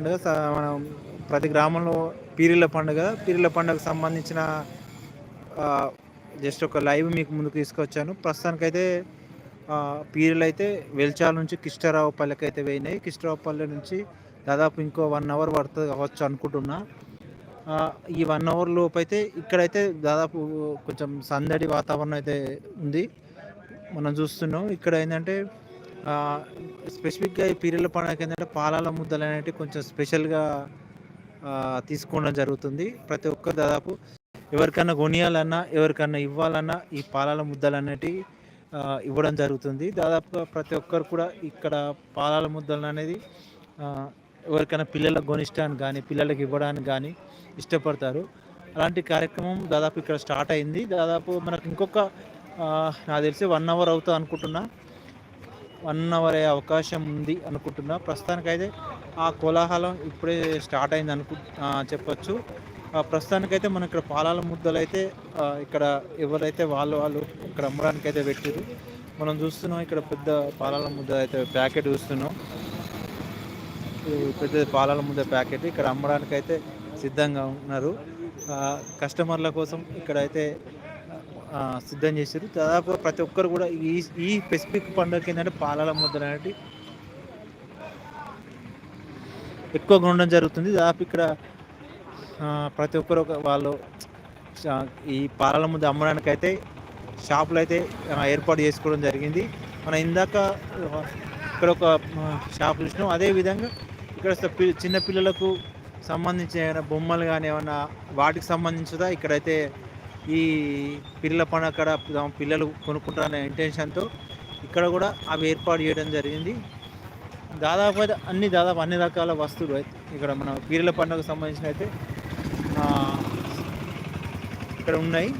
పండుగ. మనం ప్రతి గ్రామంలో పీరిల పండుగ. పీరిల పండుగకు సంబంధించిన జస్ట్ ఒక లైవ్ మీకు ముందుకు తీసుకొచ్చాను. ప్రస్తుతానికైతే పీరిలు అయితే వెల్చాల నుంచి కిష్టరావుపల్లికి అయితే పోయినాయి. కిష్టరావుపల్లి నుంచి దాదాపు ఇంకో వన్ అవర్ పడుతుంది కావచ్చు అనుకుంటున్నా. ఈ వన్ అవర్ లోపు అయితే ఇక్కడైతే దాదాపు కొంచెం సందడి వాతావరణం అయితే ఉంది. మనం చూస్తున్నాం. ఇక్కడ ఏంటంటే స్పెసిఫిక్గా ఈ పీరియడ్ల పండుగ ఏంటంటే పాలాల ముద్దలు అనేవి కొంచెం స్పెషల్గా తీసుకోవడం జరుగుతుంది. ప్రతి ఒక్కరు దాదాపు ఎవరికన్నా కొనియాలన్నా ఎవరికైనా ఇవ్వాలన్నా ఈ పాలాల ముద్దలు అనేటివి ఇవ్వడం జరుగుతుంది. దాదాపుగా ప్రతి ఒక్కరు కూడా ఇక్కడ పాలాల ముద్దలు అనేది ఎవరికైనా పిల్లలకు కొనిష్టానికి కానీ పిల్లలకు ఇవ్వడానికి కానీ ఇష్టపడతారు. అలాంటి కార్యక్రమం దాదాపు ఇక్కడ స్టార్ట్ అయింది. దాదాపు మనకు ఇంకొక నాకు తెలిసి వన్ అవర్ అవుతుంది అనుకుంటున్నా. వన్ అవర్ అయ్యే అవకాశం ఉంది అనుకుంటున్నా. ప్రస్తుతానికైతే ఆ కోలాహలం ఇప్పుడే స్టార్ట్ అయింది అనుకు చెప్పొచ్చు. ప్రస్తుతానికైతే మనం ఇక్కడ పాలాల ముద్దలు అయితే ఇక్కడ ఎవరైతే వాళ్ళు వాళ్ళు ఇక్కడ అమ్మడానికి అయితే పెట్టారు మనం చూస్తున్నాం ఇక్కడ పెద్ద పాలాల ముద్ద అయితే ప్యాకెట్ చూస్తున్నాం. పెద్ద పాలాల ముద్ద ప్యాకెట్ ఇక్కడ అమ్మడానికి అయితే సిద్ధంగా ఉన్నారు. కస్టమర్ల కోసం ఇక్కడ అయితే సిద్ధం చేశారు దాదాపు ప్రతి ఒక్కరు కూడా ఈ ఈ స్పెసిఫిక్ పండుగకి ఏంటంటే పాలాల ముద్ర అనేది ఎక్కువగా ఉండడం జరుగుతుంది. దాదాపు ఇక్కడ ప్రతి ఒక్కరు వాళ్ళు ఈ పాలల ముద్ద అమ్మడానికి అయితే షాపులు అయితే ఏర్పాటు చేసుకోవడం జరిగింది. మనం ఇందాక ఇక్కడ ఒక షాప్ చూసినాం. అదేవిధంగా ఇక్కడ చిన్నపిల్లలకు సంబంధించిన సంబంధించిన బొమ్మలు కానీ ఏమైనా వాటికి సంబంధించుదా ఇక్కడైతే ఈ పిల్లల పండుగ అక్కడ పిల్లలు కొనుక్కుంటారనే ఇంటెన్షన్తో ఇక్కడ కూడా అవి ఏర్పాటు చేయడం జరిగింది. దాదాపు అయితే అన్ని దాదాపు అన్ని రకాల వస్తువులు అయితే ఇక్కడ మన పీరల పండుగకు సంబంధించిన అయితే ఇక్కడ ఉన్నాయి.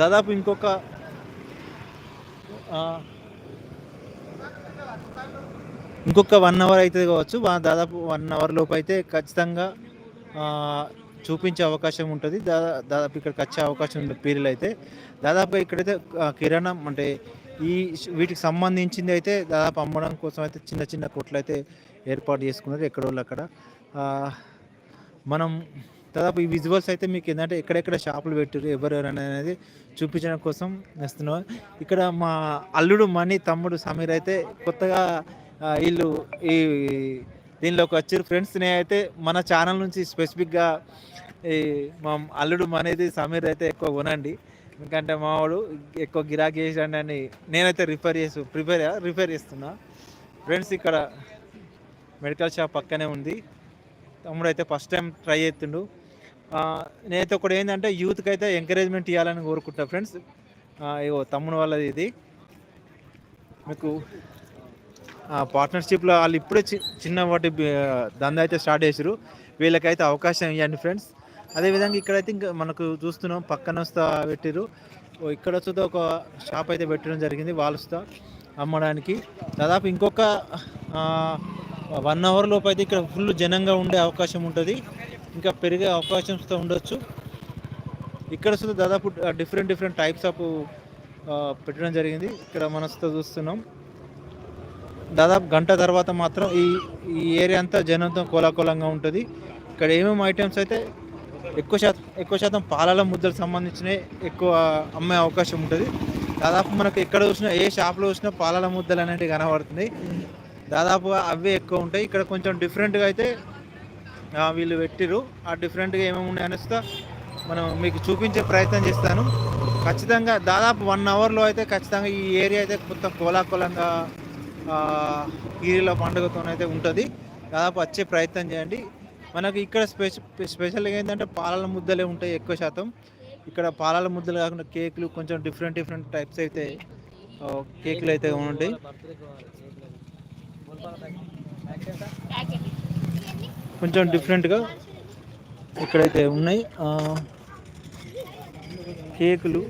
దాదాపు ఇంకొక ఇంకొక వన్ అవర్ అయితే కావచ్చు. దాదాపు వన్ అవర్ లోపు అయితే ఖచ్చితంగా చూపించే అవకాశం ఉంటుంది. దాదా దాదాపు ఇక్కడికి వచ్చే అవకాశం ఉంది పీరియల్ అయితే దాదాపుగా ఇక్కడైతే కిరాణం అంటే ఈ వీటికి సంబంధించింది అయితే దాదాపు అమ్మడం కోసం అయితే చిన్న చిన్న కొట్లు అయితే ఏర్పాటు చేసుకున్నారు ఎక్కడోళ్ళు అక్కడ. మనం దాదాపు ఈ విజువల్స్ అయితే మీకు ఏంటంటే ఎక్కడెక్కడ షాపులు పెట్టారు ఎవరెవరు అనేది చూపించడం కోసం వేస్తున్నాం ఇక్కడ మా అల్లుడు మణి తమ్ముడు సమీర్ అయితే కొత్తగా వీళ్ళు ఈ దీనిలోకి వచ్చారు ఫ్రెండ్స్ అయితే మన ఛానల్ నుంచి స్పెసిఫిక్గా ఈ మా అల్లుడు అనేది సమీర్ అయితే ఎక్కువ కొనండి. ఎందుకంటే మావాడు ఎక్కువ గిరాకీ చేసాడు అని నేనైతే రిఫర్ చేసు ప్రిపేర్ రిఫర్ చేస్తున్నా. ఫ్రెండ్స్ ఇక్కడ మెడికల్ షాప్ పక్కనే ఉంది. తమ్ముడు అయితే ఫస్ట్ టైం ట్రై చేస్తుండు. నేనైతే ఒకటి ఏంటంటే యూత్కి అయితే ఎంకరేజ్మెంట్ ఇవ్వాలని కోరుకుంటా ఫ్రెండ్స్ ఇగో తమ్ముడు వాళ్ళది ఇది. మీకు పార్ట్నర్షిప్లో వాళ్ళు ఇప్పుడే చిన్న వాటి దంద అయితే స్టార్ట్ చేసారు వీళ్ళకైతే అవకాశం ఇవ్వండి ఫ్రెండ్స్. అదేవిధంగా ఇక్కడైతే ఇంకా మనకు చూస్తున్నాం పక్కన వస్తా పెట్టారు ఇక్కడ వచ్చి ఒక షాప్ అయితే పెట్టడం జరిగింది వాల్స్తా అమ్మడానికి. దాదాపు ఇంకొక వన్ అవర్ లోపు అయితే ఇక్కడ ఫుల్ జనంగా ఉండే అవకాశం ఉంటుంది. ఇంకా పెరిగే అవకాశం ఉండొచ్చు. ఇక్కడ వస్తుంది దాదాపు డిఫరెంట్ డిఫరెంట్ టైప్స్ ఆఫ్ పెట్టడం జరిగింది. ఇక్కడ మనసుతో చూస్తున్నాం. దాదాపు గంట తర్వాత మాత్రం ఈ ఈ ఏరియా అంతా జనంతో కోలాకోలంగా ఉంటుంది. ఇక్కడ ఏమేమి ఐటమ్స్ అయితే ఎక్కువ శాతం ఎక్కువ శాతం పాలల ముద్దలకు సంబంధించినవి ఎక్కువ అమ్మే అవకాశం ఉంటుంది. దాదాపు మనకు ఎక్కడ చూసినా ఏ షాప్లో చూసినా పాలల ముద్దలు అనేవి కనబడుతున్నాయి. దాదాపుగా అవే ఎక్కువ ఉంటాయి. ఇక్కడ కొంచెం డిఫరెంట్గా అయితే వీళ్ళు పెట్టిరు ఆ డిఫరెంట్గా ఏమేమి ఉన్నాయి అనేస్తా మనం మీకు చూపించే ప్రయత్నం చేస్తాను. ఖచ్చితంగా దాదాపు వన్ అవర్లో అయితే ఖచ్చితంగా ఈ ఏరియా అయితే కొత్త కోలాకోలంగా పీరీల పండుగతోనైతే ఉంటుంది. దాదాపు వచ్చే ప్రయత్నం చేయండి. మనకి ఇక్కడ స్పెషల్ స్పెషల్గా ఏంటంటే పాలల ముద్దలే ఉంటాయి ఎక్కువ శాతం. ఇక్కడ పాలల ముద్దలు కాకుండా కేకులు కొంచెం డిఫరెంట్ డిఫరెంట్ టైప్స్ అయితే కేకులు అయితే ఉంటాయి కొంచెం డిఫరెంట్గా ఇక్కడైతే ఉన్నాయి. కేకులు.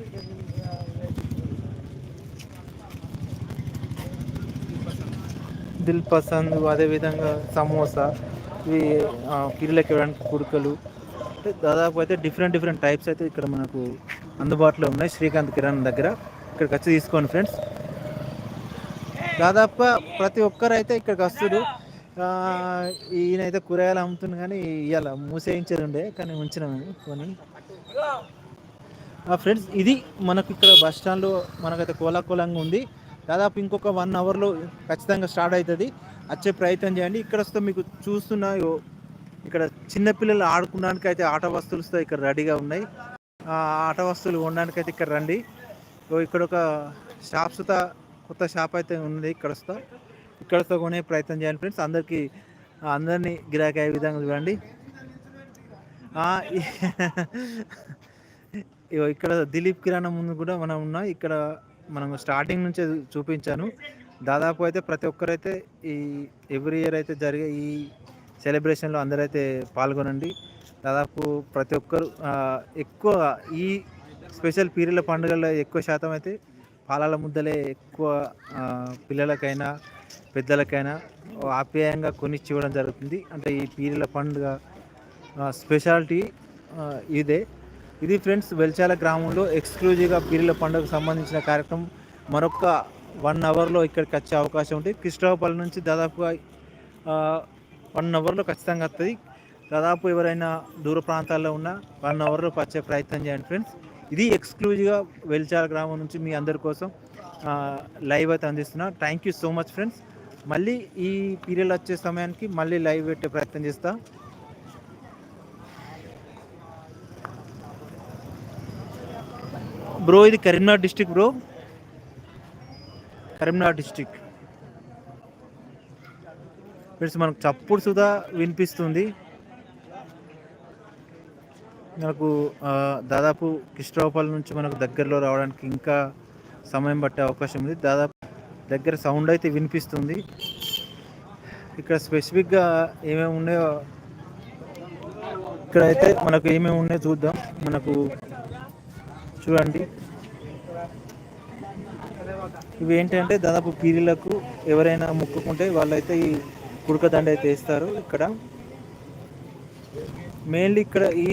దిల్ పసంద్ అదేవిధంగా సమోసా ఇవి పిల్లలకి ఇవ్వడానికి కుడుకలు. అంటే దాదాపు అయితే డిఫరెంట్ డిఫరెంట్ టైప్స్ అయితే ఇక్కడ మనకు అందుబాటులో ఉన్నాయి. శ్రీకాంత్ కిరణ్ దగ్గర. ఇక్కడికి వచ్చి తీసుకోండి ఫ్రెండ్స్ దాదాపుగా ప్రతి ఒక్కరైతే ఇక్కడికి వస్తుడు. ఈయనైతే కూరగాయలు అమ్ముతుంది కానీ ఇవాళ మూసేయించేది ఉండే కానీ ఉంచినాము కొని ఫ్రెండ్స్ ఇది మనకు ఇక్కడ బస్ స్టాండ్లో మనకైతే కోలాకోలంగా ఉంది. దాదాపు ఇంకొక వన్ అవర్లో ఖచ్చితంగా స్టార్ట్ అవుతుంది. వచ్చే ప్రయత్నం చేయండి. ఇక్కడ వస్తే మీకు చూస్తున్న ఇక్కడ చిన్నపిల్లలు ఆడుకోవడానికి అయితే ఆట వస్తువులతో ఇక్కడ రెడీగా ఉన్నాయి. ఆట వస్తువులు కొనడానికి అయితే ఇక్కడ రండి. ఇక్కడ ఒక షాప్స్ కొత్త షాప్ అయితే ఉంది. ఇక్కడ వస్తా. ఇక్కడ వస్తా కొనే ప్రయత్నం చేయండి ఫ్రెండ్స్. అందరికీ అందరినీ గిరాకీ అయ్యే విధంగా చూడండి. ఇగో ఇక్కడ దిలీప్ కిరాణా ముందు కూడా మనం ఉన్నాం. ఇక్కడ మనం స్టార్టింగ్ నుంచే చూపించాను. దాదాపు అయితే ప్రతి ఒక్కరైతే ఈ ఎవ్రీ ఇయర్ అయితే జరిగే ఈ సెలబ్రేషన్లో అందరైతే పాల్గొనండి. దాదాపు ప్రతి ఒక్కరు ఎక్కువ ఈ స్పెషల్ పీరియడ్ల పండుగల్లో ఎక్కువ శాతం అయితే పాలాల ముద్దలే ఎక్కువ పిల్లలకైనా పెద్దలకైనా ఆప్యాయంగా కొనిచ్చి ఇవ్వడం జరుగుతుంది. అంటే ఈ పీరియడ్ల పండుగ స్పెషాలిటీ ఇదే. ఇది ఫ్రెండ్స్ వెల్చాల గ్రామంలో ఎక్స్క్లూజివ్గా పీరిల పండుగకు సంబంధించిన కార్యక్రమం. మరొక వన్ అవర్లో ఇక్కడికి వచ్చే అవకాశం ఉంది. కృష్ణాపల్లి నుంచి దాదాపుగా వన్ అవర్లో ఖచ్చితంగా వస్తుంది. దాదాపు ఎవరైనా దూర ప్రాంతాల్లో ఉన్న వన్ అవర్లో వచ్చే ప్రయత్నం చేయండి ఫ్రెండ్స్. ఇది ఎక్స్క్లూజివ్గా వెల్చాల గ్రామం నుంచి మీ అందరి కోసం లైవ్ అయితే అందిస్తున్నా. Thank you so much friends మళ్ళీ ఈ పీరియడ్ వచ్చే సమయానికి మళ్ళీ లైవ్ పెట్టే ప్రయత్నం చేస్తాను బ్రో ఇది Karimnagar district bro. Karimnagar district. Friends మనకు చప్పుడు సుధా వినిపిస్తుంది. మనకు దాదాపు కిష్టోపాల నుంచి మనకు దగ్గరలో రావడానికి ఇంకా సమయం పట్టే అవకాశం ఉంది. దాదాపు దగ్గర సౌండ్ అయితే వినిపిస్తుంది. ఇక్కడ స్పెసిఫిక్గా ఏమేమి ఉన్నాయో ఇక్కడ అయితే మనకు ఏమేమి ఉన్నాయో చూద్దాం. మనకు చూడండి. ఇవి ఏంటంటే దాదాపు పీరిలకు ఎవరైనా మొక్కుకుంటే వాళ్ళైతే ఈ కుడకదండ అయితే వేస్తారు ఇక్కడ. మెయిన్లీ ఇక్కడ ఈ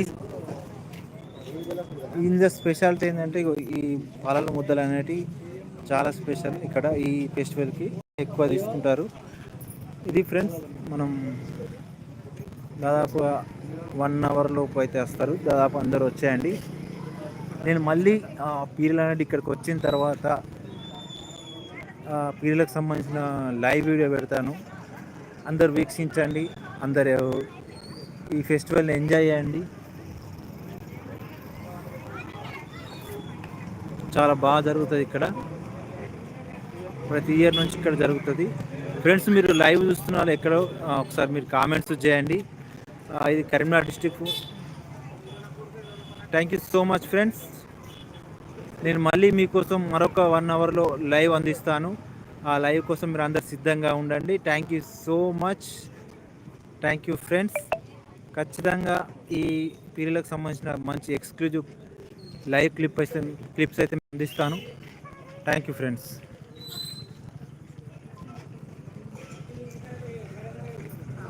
ఇందులో స్పెషాలిటీ ఏంటంటే ఈ పాలల ముద్దలు అనేటివి చాలా స్పెషల్ ఇక్కడ ఈ ఫెస్టివల్కి ఎక్కువ తీసుకుంటారు. ఇది ఫ్రెండ్స్ మనం దాదాపు వన్ అవర్ లోపు అయితే వస్తారు. దాదాపు అందరూ వచ్చేయండి. నేను మళ్ళీ పీరియల్ అనేది ఇక్కడికి వచ్చిన తర్వాత పీరియలకు సంబంధించిన లైవ్ వీడియో పెడతాను. అందరు వీక్షించండి. అందరు ఈ ఫెస్టివల్ని ఎంజాయ్ చేయండి. చాలా బాగా జరుగుతుంది ఇక్కడ. ప్రతి ఇయర్ నుంచి ఇక్కడ జరుగుతుంది. ఫ్రెండ్స్ మీరు లైవ్ చూస్తున్న వాళ్ళు ఎక్కడో ఒకసారి మీరు కామెంట్స్ చేయండి. ఇది Karimnagar district thank you so much friends నేను మళ్ళీ మీకోసం మరొక వన్ అవర్లో లైవ్ అందిస్తాను. ఆ లైవ్ కోసం మీరు అందరు సిద్ధంగా ఉండండి. Thank you so much thank you friends ఖచ్చితంగా ఈ పీరియడ్కి సంబంధించిన మంచి ఎక్స్క్లూజివ్ లైవ్ క్లిప్ అయితే క్లిప్స్ అయితే అందిస్తాను. Thank you friends